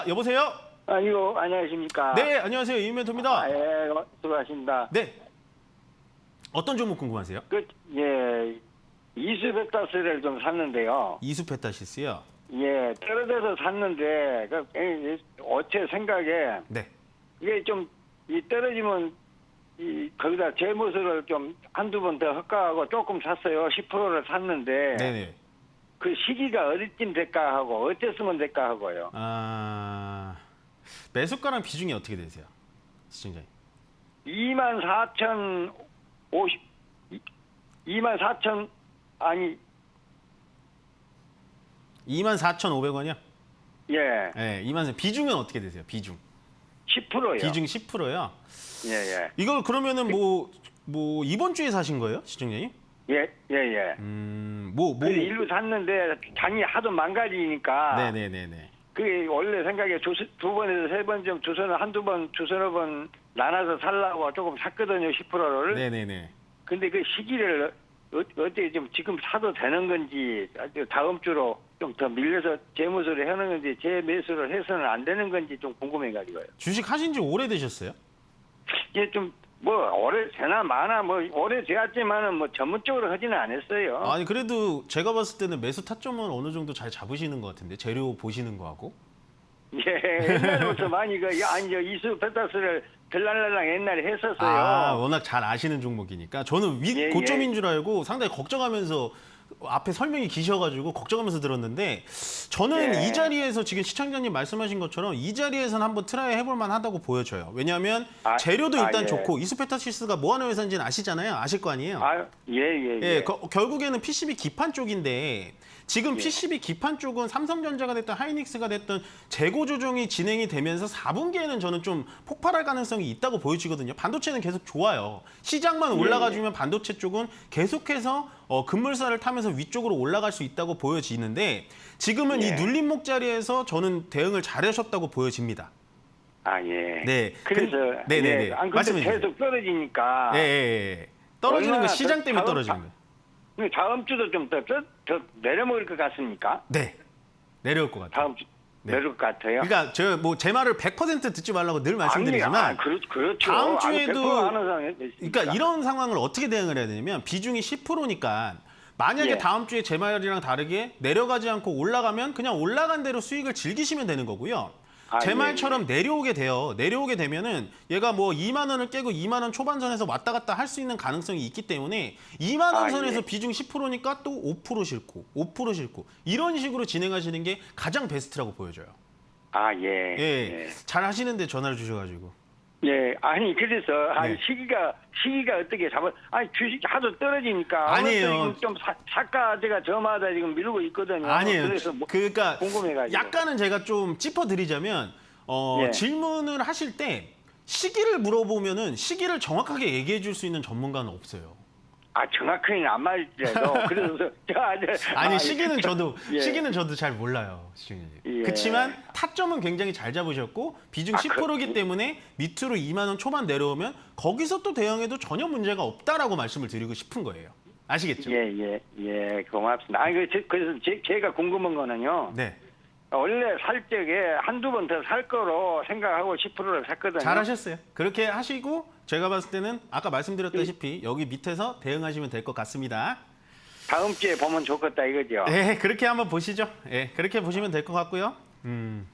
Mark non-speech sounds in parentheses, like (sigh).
아, 여보세요? 아이고 안녕하십니까? 네, 안녕하세요. 이멘토입니다. 아, 예, 어, 수고하십니다. 네. 어떤 종목 궁금하세요? 그, 예, 이수백다스를 좀 샀는데요. 이수페타시스요. 예, 떨어져서 샀는데, 그, 에, 어째 생각에, 네. 이게 좀, 이 떨어지면, 이, 거기다 재무수를 좀 한두 번 더 헛가하고 조금 샀어요. 10%를 샀는데, 네네. 그 시기가 어디쯤 될까 하고, 어땠으면 될까 하고요. 아, 매수가랑 비중이 어떻게 되세요? 시청자님. 2만 4천 50, 2만 4천, 아니, 24,500원이요? 예, 네, 2만 비중은 어떻게 되세요? 비중. 10%요. 비중 10%요. 예, 예. 이걸 그러면은 뭐, 뭐, 이번 주에 사신 거예요? 시청자님? 예, 예, 예. 음, 뭐, 뭐. 그래서 일로 샀는데 장이 하도 망가지니까 네네네네. 그게 원래 생각에 두, 두 번에서 세 번쯤 주선을 한두 번 주선을 번 나눠서 살라고 조금 샀거든요 10%를 네네네. 근데 그 시기를 어, 어떻게 좀 지금 사도 되는 건지 다음 주로 좀 더 밀려서 재무수를 해는 건지 재매수를 해서는 안 되는 건지 좀 궁금해가지고요 주식 하신 지 오래되셨어요? 이게 좀 뭐 오래 되나 마나 뭐 오래 되었지만은 뭐 전문적으로 하지는 않았어요. 아니 그래도 제가 봤을 때는 매수 타점은 어느 정도 잘 잡으시는 것 같은데 재료 보시는 거하고? 예, 옛날부터 (laughs) 많이 그 아니 저 이수 페타스를 들랄랄랑 옛날에 했었어요. 아 워낙 잘 아시는 종목이니까. 저는 위 예, 고점인 줄 알고 상당히 걱정하면서 앞에 설명이 기셔가지고 걱정하면서 들었는데 저는 예. 이 자리에서 지금 시청자님 말씀하신 것처럼 이 자리에서는 한번 트라이 해볼 만하다고 보여져요. 왜냐하면 아, 재료도 아, 일단 예. 좋고 이수페타시스가 뭐 하는 회사인지는 아시잖아요. 아실 거 아니에요. 아, 예, 예, 예. 예, 거- 결국에는 PCB 기판 쪽인데 지금 예. PCB 기판 쪽은 삼성전자가 됐든 하이닉스가 됐든 재고 조정이 진행이 되면서 4분기에는 저는 좀 폭발할 가능성이 있다고 보여지거든요. 반도체는 계속 좋아요. 시장만 예, 올라가주면 반도체 쪽은 계속해서 어, 급물살을 타면서 위쪽으로 올라갈 수 있다고 보여지는데 지금은 이 예. 눌림목 자리에서 저는 대응을 잘하셨다고 보여집니다. 아, 예. 네. 그래서 그- 네, 네, 네. 예, 안 근데 말씀해 주세요. 계속 떨어지니까 예, 예, 예. 떨어지는 거 시장 더 때문에 다음- 떨어지는 거예요. 근데 다음 주도 좀더 더 더 내려먹을 것 같습니까? 네. 내려올 것 같아요. 다음 주 네. 것 같아요. 그러니까 저 뭐 제 말을 100% 듣지 말라고 늘 말씀드리지만 아니, 아, 그렇, 그렇죠. 다음 아니, 주에도 100% 하는 그러니까 이런 상황을 어떻게 대응을 해야 되냐면 비중이 10%니까 만약에 예. 다음 주에 제 말이랑 다르게 내려가지 않고 올라가면 그냥 올라간 대로 수익을 즐기시면 되는 거고요. 아, 제 예, 말처럼 내려오게 돼요. 내려오게 되면은 얘가 뭐 2만 원을 깨고 2만 원 초반선에서 왔다 갔다 할 수 있는 가능성이 있기 때문에 2만 원 아, 선에서 예. 비중 10%니까 또 5% 싣고 5% 싣고 이런 식으로 진행하시는 게 가장 베스트라고 보여져요. 아, 예. 예, 잘 하시는데 전화를 주셔 가지고. 예, 아니 그래서 아니 네. 시기가 시기가 어떻게 잡아? 아니 주식 하도 떨어지니까 아니에요. 좀 사, 사가 제가 저마다 지금 미루고 있거든요. 아니에요. 그래서 뭐 그러니까 궁금해가지고. 약간은 제가 좀 짚어드리자면 어, 예. 질문을 하실 때 시기를 물어보면은 시기를 정확하게 얘기해 줄 수 있는 전문가는 없어요. 아 정확히는 안 말지라도 (laughs) 그래서 저 아니, 아니 아, 시기는 저도 예. 시기는 저도 잘 몰라요, 시청자님. 예. 그렇지만 타점은 굉장히 잘 잡으셨고 비중 아, 10%이기 그- 때문에 밑으로 2만 원 초반 내려오면 거기서 또 대응해도 전혀 문제가 없다라고 말씀을 드리고 싶은 거예요. 아시겠죠? 예예 예, 고맙습니다. 아니 그 제- 그래서 제, 제가 궁금한 거는요. 네. 원래 살 적에 한두 번 더 살 거로 생각하고 10%를 샀거든요. 잘하셨어요. 그렇게 하시고 제가 봤을 때는 아까 말씀드렸다시피 여기 밑에서 대응하시면 될 것 같습니다. 다음 주에 보면 좋겠다 이거죠. 네, 그렇게 한번 보시죠. 네, 그렇게 보시면 될 것 같고요. 음,